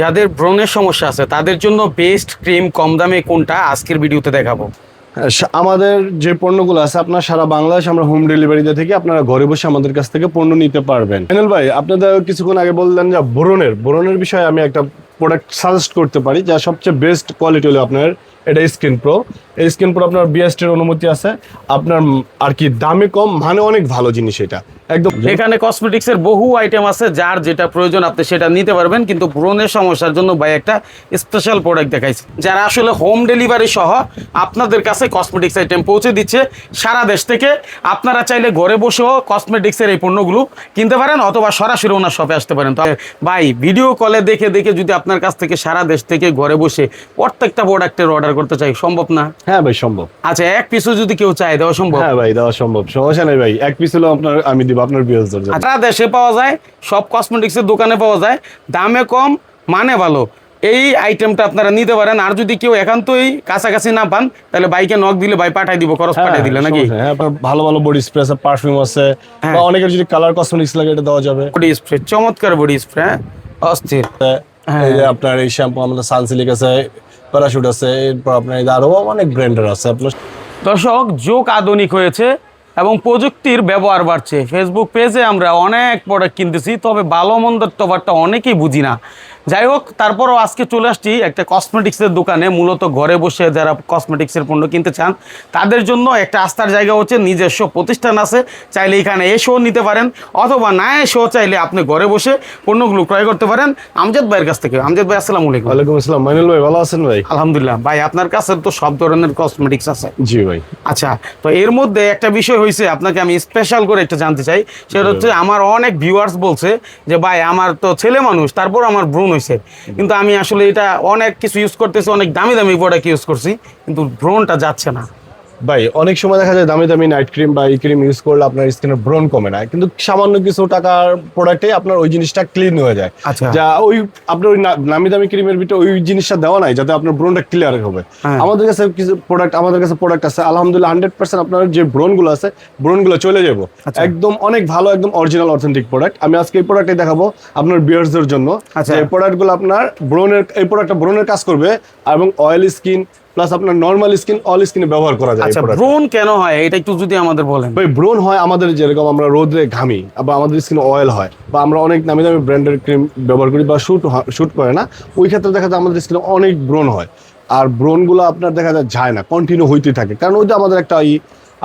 যাদের ব্রণের সমস্যা আছে, তাদের জন্য বেস্ট ক্রিম কম দামে কোনটা আজকের ভিডিওতে দেখাবো। আমাদের যে পণ্যগুলো আছে, আপনার সারা বাংলাদেশ আমরা হোম ডেলিভারিতে থেকে আপনারা ঘরে বসে আমাদের কাছ থেকে পণ্য নিতে পারবেন। এনএল ভাই, আপনাদের কিছুক্ষণ আগে বললেন যে ব্রণের। ব্রণের বিষয়ে আমি একটা প্রোডাক্ট সাজেস্ট করতে পারি, যা সবচেয়ে বেস্ট কোয়ালিটি হলো আপনার এটা স্ক্রিন প্রো এই স্ক্রিন প্রো আপনার বিএসটির অনুমতি আছে। আপনার আর কি দামে কম মানে অনেক ভালো জিনিস এটা। একদম এখানে কসমেটিক্স এর বহু আইটেম আছে, যার যেটা প্রয়োজন আপনি সেটা নিতে পারবেন, কিন্তু ব্রণের সমস্যার জন্য ভাই একটা স্পেশাল প্রোডাক্ট দেখাইছে। যারা আসলে হোম ডেলিভারি সহ আপনাদের কাছে কসমেটিক্স আইটেম পৌঁছে দিচ্ছে, সারা দেশ থেকে আপনারা চাইলে ঘরে বসেও কসমেটিক্স এর এই পণ্যগুলো কিনতে পারেন, অথবা সরাসরি ওনার শপে আসতে পারেন। তো ভাই ভিডিও কলে দেখে দেখে যদি আপনার কাছ থেকে সারা দেশ থেকে ঘরে বসে প্রত্যেকটা প্রোডাক্টের অর্ডার করতে চাই সম্ভব না? হ্যাঁ ভাই সম্ভব। আচ্ছা এক পিসও যদি কেউ চায় দেওয়া সম্ভব? হ্যাঁ ভাই দেওয়া সম্ভব। সমস্যা নেই ভাই এক পিস হলো আপনার আমি দিব আপনার বিএসদের জন্য। সারা দেশে পাওয়া যায় সব কসমেটিক্সের দোকানে পাওয়া যায় দামে কম মানে ভালো। এই আইটেমটা আপনারা নিতে পারেন আর যদি কেউ একান্তই কাছাকাছি না পান তাহলে বাইকে নক দিলে বাই পাঠাই দিব খরচ পাঠাই দিলে নাকি? হ্যাঁ ভালো ভালো বডি স্প্রে আছে পারফিউম আছে হ্যাঁ। বা অনেকের যদি কালার কসমেটিক্স লাগে এটা দেওয়া যাবে। বডি স্প্রে চমৎকার বডি স্প্রে হ্যাঁ অস্থির। আপনার এই শ্যাম্পু আমাদের সানসিলিক আছে প্যারাশুট আছে, এরপর আপনার এই যে আরও অনেক ব্র্যান্ডের আছে। আপনার দর্শক, যোগ আধুনিক হয়েছে এবং প্রযুক্তির ব্যবহার বাড়ছে। ফেসবুক পেজে আমরা অনেক প্রোডাক্ট কিনতেছি, তবে ভালো মন্দের তফাৎটা অনেকেই বুঝি না। যাই হোক তারপরও আজকে চলে আসছি একটা কসমেটিক্সের দোকানে। মূলত ঘরে বসে যারা কসমেটিক্সের পণ্য কিনতে চান তাদের জন্য একটা আস্থার জায়গা হচ্ছে নিজস্ব প্রতিষ্ঠান আছে। চাইলে এখানে এসেও নিতে পারেন অথবা না এসেও চাইলে আপনি ঘরে বসে পণ্যগুলো ক্রয় করতে পারেন। আমজাদ ভাইয়ের কাছ থেকে। আমজাদ ভাই আসসালামু আলাইকুম। ওয়ালাইকুম আসসালাম। মাইনুল ভাই ভালো আছেন ভাই? আলহামদুলিল্লাহ। ভাই আপনার কাছে তো সব ধরনের কসমেটিক্স আছে। জি ভাই। আচ্ছা তো এর মধ্যে একটা বিষয় হয়েছে আপনাকে আমি স্পেশাল করে একটা জানতে চাই। সেটা হচ্ছে আমার অনেক ভিউয়ার্স বলছে যে ভাই আমার তো ছেলে মানুষ তারপর আমার ব্রণ হয়েছে কিন্তু আমি আসলে এটা অনেক কিছু ইউজ করতেছি, অনেক দামি দামি প্রোডাক্ট ইউজ করছি, কিন্তু ব্রণটা যাচ্ছে না। ভাই অনেক সময় দেখা যায় দামি দামি নাইট ক্রিম বা এই ক্রিম ইউজ করলে আপনার স্কিনের ব্রণ কমে না। কিন্তু সামান্য কিছু টাকার প্রোডাক্টে আপনার ওই জিনিসটা ক্লিন হয়ে যায়। আচ্ছা। যা ওই আপনার ওই নামি দামি ক্রিমের ভিতরে ওই জিনিসটা দেওয়া নাই যাতে আপনার ব্রণটা ক্লিয়ার হবে। হ্যাঁ। আমাদের কাছে কিছু প্রোডাক্ট আমাদের কাছে প্রোডাক্ট আছে। আলহামদুলিল্লাহ হান্ড্রেড পার্সেন্ট আপনার যে ব্রণগুলো আছে ব্রণগুলো চলে যাব। আচ্ছা। একদম অনেক ভালো একদম অরিজিনাল অথেন্টিক প্রোডাক্ট আমি আজকে এই প্রোডাক্টে দেখাবো আপনার বিয়ার্সদের জন্য। এই যে প্রোডাক্টগুলো আপনার ব্রণের এই প্রোডাক্টটা ব্রণের কাজ করবে এবং অয়েল স্কিন প্লাস আপনার নর্মাল স্কিন অল স্কিনে ব্যবহার করা যায় আচ্ছা। ব্রণ কেন হয়? এটা একটু যদি আমাদের বলেন। ভাই ব্রণ হয় আমাদের যেরকম আমরা রোদে ঘামি বা আমাদের স্কিন অয়েল হয় বা আমরা অনেক নামি দামি ব্র্যান্ডের ক্রিম ব্যবহার করি বা শুট শুট করে না ওই ক্ষেত্রে দেখা যায় আমাদের স্কিনে অনেক ব্রণ হয়। আর ব্রণগুলো আপনার দেখা যায় যায় না কন্টিনিউ হইতে থাকে। কারণ ওইটা আমাদের একটা ই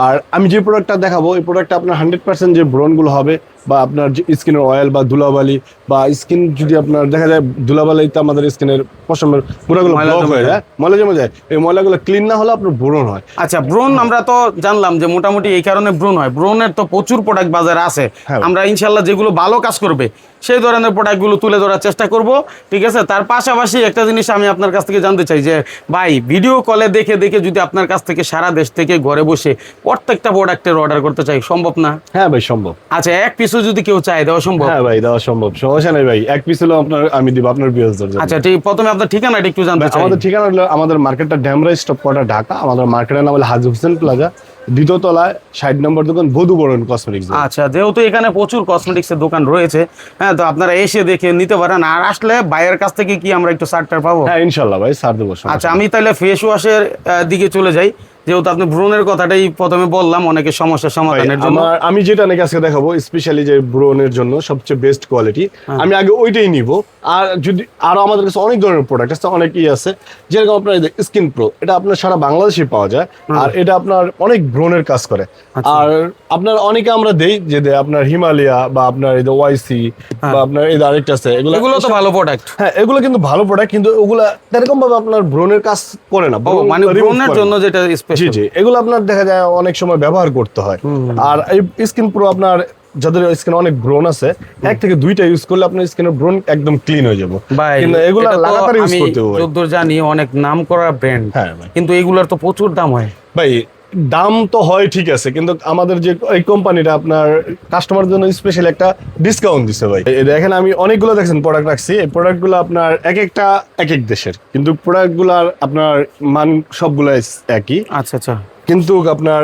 আর আমি যে প্রোডাক্টটা দেখাবো এই প্রোডাক্টটা আপনার হান্ড্রেড পার্সেন্ট যে ব্রণগুলো হবে বা আপনার যে স্কিনের অয়েল বা ধুলাবালি বা স্কিন যদি আপনার দেখা যায় ধুলাবালিতে আমাদের স্কিনের পশমের পুরোগুলো ময়লা ব্লক জমে হয়ে যায়। যায় ময়লা জমে যায়। এই ময়লাগুলো ক্লিন না হলে আপনার ব্রণ হয়। আচ্ছা ব্রণ আমরা তো জানলাম যে মোটামুটি এই কারণে ব্রণ হয়। ব্রণের তো প্রচুর প্রোডাক্ট বাজারে আছে। হ্যাঁ। আমরা ইনশাল্লাহ যেগুলো ভালো কাজ করবে সেই ধরনের প্রোডাক্টগুলো তুলে ধরার চেষ্টা করব ঠিক আছে? তার পাশাপাশি একটা জিনিস আমি আপনার কাছ থেকে জানতে চাই যে ভাই ভিডিও কলে দেখে দেখে যদি আপনার কাছ থেকে সারা দেশ থেকে ঘরে বসে প্রত্যেকটা প্রোডাক্টের অর্ডার করতে চাই সম্ভব না? হ্যাঁ ভাই সম্ভব। আচ্ছা এক পিসও যদি কেউ চায় দেওয়া সম্ভব? হ্যাঁ ভাই দেওয়া সম্ভব। সমস্যা নেই ভাই। এক পিস হলো আপনার আমি দিব আপনার বিয়ার্সদের জন্য আচ্ছা ঠিক প্রথমে আপনার ঠিকানাটা একটু জানতে চাই। আমাদের ঠিকানা হলো আমাদের মার্কেটটা ড্যামরা স্টপ কোয়ার্টার ঢাকা। আমাদের মার্কেটের নাম হলো হাজি হোসেন প্লাজা। দ্বিতীয় তলায় ষাট নম্বর দোকান বধু বরণ কসমেটিক্স আচ্ছা যেহেতু এখানে প্রচুর কসমেটিক্স এর দোকান রয়েছে হ্যাঁ তো আপনারা এসে দেখে নিতে পারেন। আর আসলে বাইরের কাছ থেকে কি আমরা একটু সারটার পাবো? হ্যাঁ ইনশাল্লাহ ভাই সার দেবো আচ্ছা আমি তাহলে ফেস ওয়াশের দিকে চলে যাই। যেহেতু আপনি ব্রণের কথাটাই প্রথমে বললাম অনেকের সমস্যার ভাই, সমাধানের জন্য আমি যেটা নাকি আজকে দেখাবো স্পেশালি যে ব্রোনের জন্য সবচেয়ে বেস্ট কোয়ালিটি হ্যাঁ। আমি আগে ওইটাই নিব আর যদি আরও আমাদের কাছে অনেক ধরনের প্রোডাক্ট আছে অনেক ই আছে যেরকম আপনার স্কিন প্রো এটা আপনার সারা বাংলাদেশে পাওয়া যায় আর এটা আপনার অনেক ব্রণের কাজ করে আচ্ছা। আর আপনার অনেকে আমরা দেই যে আপনার হিমালয়া বা আপনার এই ওয়াইসি হ্যাঁ। বা আপনার এই আরেকটা আছে এগুলো এগুলো তো ভালো প্রোডাক্ট হ্যাঁ এগুলো কিন্তু ভালো প্রোডাক্ট কিন্তু ওগুলা এরকম ভাবে আপনার ব্রণের কাজ করে না মানে না। জন্য যেটা জি জি। এগুলো আপনার দেখা যায় অনেক সময় ব্যবহার করতে হয়। আর এই স্কিন প্রো আপনার যাদের স্কিন অনেক ব্রণ আছে এক থেকে দুইটা ইউজ করলে আপনার স্কিনের ব্রণ একদম ক্লিন হয়ে যাবে। কিন্তু এগুলা লাগাতার ইউজ করতে হবে। জানি অনেক নাম করা ব্র্যান্ড হ্যাঁ কিন্তু এগুলোর তো প্রচুর দাম হয়। ভাই দাম তো হয় ঠিক আছে কিন্তু আমাদের যে এই কোম্পানিটা আপনার কাস্টমার জন্য স্পেশাল একটা ডিসকাউন্ট দিছে ভাই। দেখেন আমি অনেকগুলো দেখছেন প্রোডাক্ট রাখছি এই প্রোডাক্টগুলো আপনার এক একটা এক এক দেশের। কিন্তু প্রোডাক্টগুলোর আপনার মান সবগুলো একই। আচ্ছা আচ্ছা। কিন্তু আপনার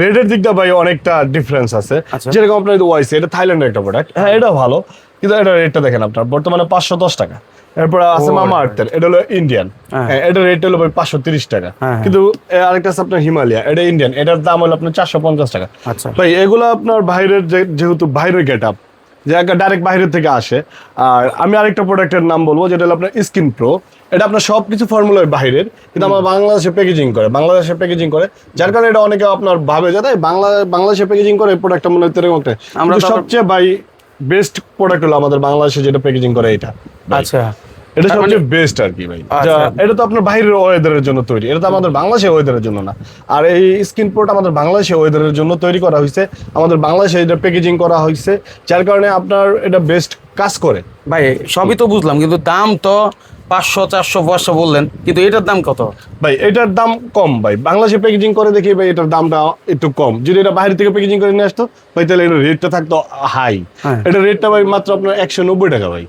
রেটের দিকটা ভাই অনেকটা ডিফারেন্স আছে। আচ্ছা। যেরকম আপনার ওয়াইসি এটা থাইল্যান্ডের একটা প্রোডাক্ট হ্যাঁ এটা ভালো। কিন্তু এটা রেটটা দেখেন আপনার বর্তমানে পাঁচশো দশ টাকা। এরপর আছে মামা আর্থের এটা হলো ইন্ডিয়ান। এটা রেট হলো পাঁচশো তিরিশ টাকা হ্যাঁ, হ্যাঁ। কিন্তু আরেকটা আছে আপনার হিমালয়া এটা ইন্ডিয়ান এটার দাম হলো আপনার চারশো পঞ্চাশ টাকা আচ্ছা ভাই এগুলো আপনার বাইরের যেহেতু বাইরের গেট আপ যে ডাইরেক্ট বাইরের থেকে আসে আর আমি আরেকটা প্রোডাক্টের নাম বলব যেটা হলো আপনার স্কিন প্রো এটা আপনার সব কিছু ফর্মুলার বাইরের কিন্তু আমার বাংলাদেশে প্যাকেজিং করে বাংলাদেশে প্যাকেজিং করে যার কারণে এটা অনেকে আপনার ভাবে যে তাই বাংলা বাংলাদেশে প্যাকেজিং করে প্রোডাক্টটা মনে হচ্ছে একটা আমরা সবচেয়ে ভাই বেস্ট প্রোডাক্ট হলো আমাদের বাংলাদেশে যেটা প্যাকেজিং করে এটা। আচ্ছা। এটা সবচেয়ে বেস্ট আর কি ভাই। আচ্ছা। এটা তো আপনার বাইরের ওয়েদারের জন্য তৈরি। এটা তো আমাদের বাংলাদেশের ওয়েদারের জন্য না। আর এই স্কিন প্রোটা আমাদের বাংলাদেশের ওয়েদারের জন্য তৈরি করা হয়েছে। আমাদের বাংলাদেশে এটা প্যাকেজিং করা হয়েছে যার কারণে আপনার এটা বেস্ট কাজ করে। ভাই সবই তো বুঝলাম কিন্তু দাম তো পাঁচশো চারশো পাঁচশো বললেন। কিন্তু এটার দাম কত? ভাই এটার দাম কম ভাই। বাংলাদেশে প্যাকেজিং করে দেখি ভাই এটার দামটা একটু কম। যদি এটা বাইরে থেকে প্যাকেজিং করে নিয়ে আসতো ভাই তাহলে এটা রেটটা থাকতো হাই হ্যাঁ। এটা রেটটা ভাই মাত্র আপনার একশো নব্বই টাকা ভাই।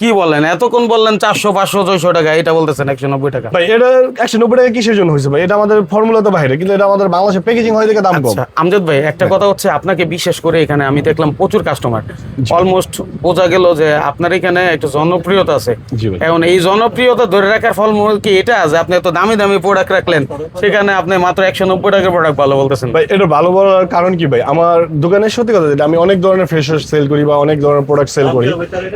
কি বলেন? এতক্ষণ বললেন চারশো পাঁচশো ছয়শো টাকা এটা বলতেছেন একশো নব্বই টাকা। ভাই এটা একশো নব্বই টাকা কিসের জন্য হয়েছে ভাই? এটা আমাদের ফর্মুলা তো বাইরে কিন্তু এটা আমাদের বাংলাদেশে প্যাকেজিং হয় দেখে দাম কম। আচ্ছা আমজাদ ভাই একটা কথা হচ্ছে আপনাকে বিশেষ করে এখানে আমি দেখলাম প্রচুর কাস্টমার অলমোস্ট বোঝা গেল যে আপনার এখানে একটু জনপ্রিয়তা আছে। এখন এই জনপ্রিয়তা ধরে রাখার ফলমূল কি এটা? যে আপনি এত দামি দামি প্রোডাক্ট রাখলেন সেখানে আপনি মাত্র একশো নব্বই টাকার প্রোডাক্ট ভালো বলতেছেন। ভাই এটা ভালো বলার কারণ কি ভাই? আমার দোকানের সত্যি কথা যেটা আমি অনেক ধরনের ফেস সেল করি বা অনেক ধরনের প্রোডাক্ট সেল করি।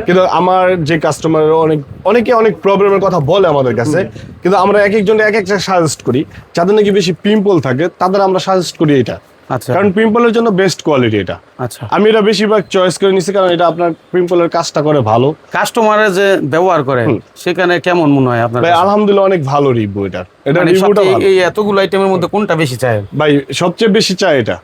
কিন্তু আমার যে কাস্টমার অনেক অনেকে অনেক প্রবলেমের কথা বলে আমাদের কাছে কিন্তু আমরা এক একজন এক একটা সাজেস্ট করি। যাদের নাকি বেশি পিম্পল থাকে তাদের আমরা সাজেস্ট করি এটা। আচ্ছা। কারণ পিম্পলের জন্য বেস্ট কোয়ালিটি এটা। আচ্ছা। আমি এটা বেশিরভাগ চয়েস করে নিছি কারণ এটা আপনার পিম্পলের কাজটা করে ভালো। কাস্টমারের যে ব্যবহার করে সেখানে কেমন মনে হয় আপনার ভাই আলহামদুলিল্লাহ অনেক ভালো রিভিউ এটা। এটা মানে রিভিউটা এই এতগুলো আইটেমের মধ্যে কোনটা বেশি চায়? ভাই সবচেয়ে বেশি চাই এটা।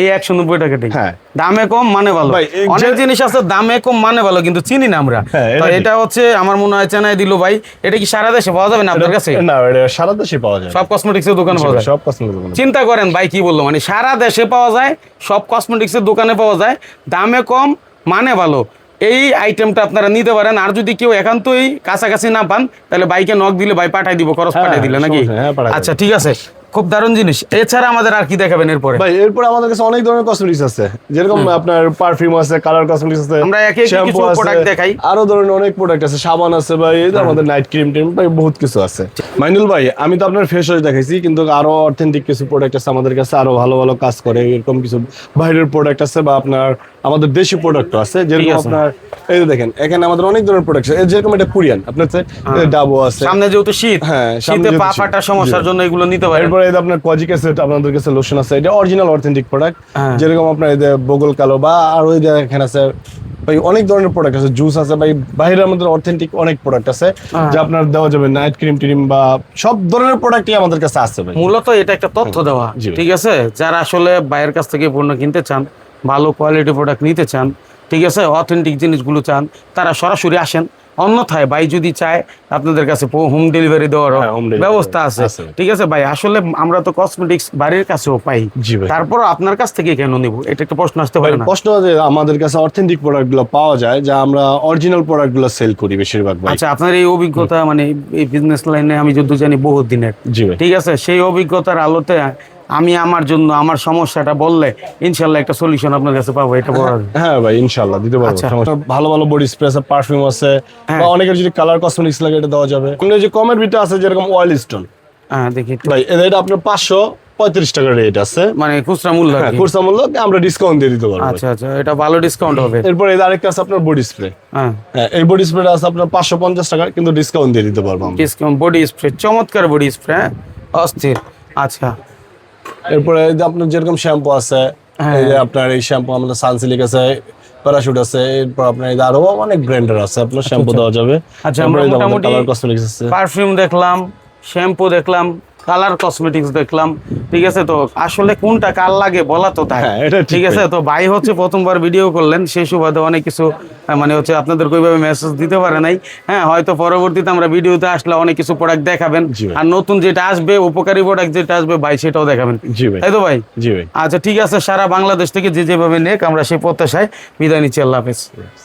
এই একশো নব্বই টাকাটাই হ্যাঁ। দামে কম মানে ভালো। অনেক জিনিস আছে দামে কম মানে ভালো কিন্তু চিনি না আমরা। হ্যাঁ, এটা হচ্ছে আমার মনে হয় চেনাই দিল ভাই। এটা কি সারা দেশে পাওয়া যাবে না আপনার কাছে? না সারা দেশে পাওয়া যায়। সব কসমেটিক্সের দোকানে পাওয়া যায়। সব দোকানে। চিন্তা করেন ভাই কি বলল মানে সারা দেশে পাওয়া যায় সব কসমেটিক্সের দোকানে পাওয়া যায়। দামে কম মানে ভালো। এই আইটেমটা আপনারা নিতে পারেন। আর যদি কেউ একান্তই কাছাকাছি না পান তাহলে বাইকে নক দিলে ভাই পাঠাই দিব খরচ হ্যাঁ, পাঠাই দিলে নাকি? আচ্ছা ঠিক আছে। খুব দারুণ জিনিস। এছাড়া আমাদের আর কি দেখাবেন এরপরে? ভাই এরপর আমাদের কাছে অনেক ধরনের কসমেটিক্স আছে। যেরকম আপনার পারফিউম আছে কালার কসমেটিক্স আছে আমরা একে একে কিছু product দেখাই। আরও ধরনের অনেক প্রোডাক্ট আছে। সাবান আছে ভাই এই যে আমাদের নাইট ক্রিম টিম ভাই বহুত কিছু আছে। মাইনুল ভাই আমি তো আপনার ফেস ওয়াশ দেখাইছি কিন্তু আরও অথেন্টিক কিছু প্রোডাক্ট আছে আমাদের কাছে আরও ভালো ভালো কাজ করে এরকম কিছু বাইরের প্রোডাক্ট আছে বা আপনার আমাদের দেশি প্রোডাক্ট আছে যেরকম আপনার এই দেখেন এখানে আমাদের অনেক ধরনের প্রোডাক্ট আছে। যেরকম এটা কোরিয়ান আপনার ডাবো আছে। সামনে যেহেতু শীত হ্যাঁ, শীতে পা ফাটার সমস্যার জন্য এগুলো নিতে পারেন। এরপরে এই আপনার কজিক আপনাদের কাছে লোশন আছে এটা অরিজিনাল অথেন্টিক প্রোডাক্ট। যেরকম আপনার এই বগল কালো বা আর এখানে আছে ভাই অনেক ধরনের প্রোডাক্ট আছে জুস আছে ভাই বাইরের আমাদের অথেন্টিক অনেক প্রোডাক্ট আছে হ্যাঁ। যা আপনার দেওয়া যাবে নাইট ক্রিম টিম বা সব ধরনের প্রোডাক্টই আমাদের কাছে আছে ভাই মূলত এটা একটা তথ্য দেওয়া ঠিক আছে যারা আসলে বাইরের কাছ থেকে পণ্য কিনতে চান ভালো কোয়ালিটি প্রোডাক্ট নিতে চান ঠিক আছে অথেন্টিক জিনিসগুলো চান তারা সরাসরি আসেন অন্যথায় ভাই যদি চায় আপনাদের কাছে হোম ডেলিভারি দেওয়ার হ্যাঁ, ব্যবস্থা আছে। ঠিক আছে ভাই আসলে আমরা তো কসমেটিক্স বাড়ির কাছেও পাই। তারপর আপনার কাছ থেকে কেন নিব? এটা একটা প্রশ্ন আসতে পারে প্রশ্ন যে আমাদের কাছে অথেন্টিক প্রোডাক্টগুলো পাওয়া যায় যা আমরা অরিজিনাল প্রোডাক্টগুলো সেল করি বেশিরভাগ আচ্ছা আপনার এই অভিজ্ঞতা মানে এই বিজনেস লাইনে আমি যত জানি বহুত দিনের ঠিক আছে সেই অভিজ্ঞতার আলোতে আমি আমার জন্য আমার সমস্যাটা বললে ইনশাল্লাহ একটা সলিউশন আপনার কাছে পাবো এটা বড় হ্যাঁ ভাই ইনশাল্লাহ দিতে পারব। আচ্ছা। ভালো ভালো বডি স্প্রে আছে পারফিউম আছে হ্যাঁ। বা অনেকের যদি কালার কসমেটিক্স লাগে এটা দেওয়া যাবে। অন্য যে কমের ভিতরে আছে যেরকম অয়েল স্টোন হ্যাঁ দেখি ভাই এটা এটা আপনার পাঁচশো পঁয়ত্রিশ টাকার রেট আছে। মানে খুচরা মূল্য হ্যাঁ খুচরা মূল্য আমরা ডিসকাউন্ট দিয়ে দিতে পারব। আচ্ছা আচ্ছা এটা ভালো ডিসকাউন্ট হবে। এরপর এই আরেকটা আছে আপনার বডি স্প্রে হ্যাঁ। হ্যাঁ এই বডি স্প্রেটা আছে আপনার পাঁচশো পঞ্চাশ টাকা কিন্তু ডিসকাউন্ট দিয়ে দিতে পারব ডিসকাউন্ট বডি স্প্রে চমৎকার বডি স্প্রে অস্থির। আচ্ছা। এরপরে আপনার যেরকম শ্যাম্পু আছে হ্যাঁ। এই যে আপনার এই শ্যাম্পু আমাদের সানসিলিক আছে প্যারাশুট আছে এরপর আপনার এই আরও অনেক ব্র্যান্ডের আছে আপনার শ্যাম্পু দেওয়া যাবে। আচ্ছা, আমরা মোটামুটি- পারফিউম দেখলাম শ্যাম্পু দেখলাম কালার কসমেটিক্স দেখলাম ঠিক আছে তো? আসলে কোনটা কার লাগে বলা তো তাই। হ্যাঁ, ঠিক আছে তো ভাই হচ্ছে প্রথমবার ভিডিও করলেন সেই সুবাদে অনেক কিছু মানে হচ্ছে আপনাদের ওইভাবে মেসেজ দিতে পারে নাই। হ্যাঁ হয়তো পরবর্তীতে আমরা ভিডিওতে আসলে অনেক কিছু প্রোডাক্ট দেখাবেন। আর নতুন যেটা আসবে উপকারী প্রোডাক্ট যেটা আসবে ভাই সেটাও দেখাবেন। জি ভাই। তাই তো ভাই? জি ভাই। আচ্ছা ঠিক আছে সারা বাংলাদেশ থেকে যে যেভাবে নেক আমরা সেই প্রত্যাশায় বিদায় নিচ্ছি। আল্লাহ হাফেজ।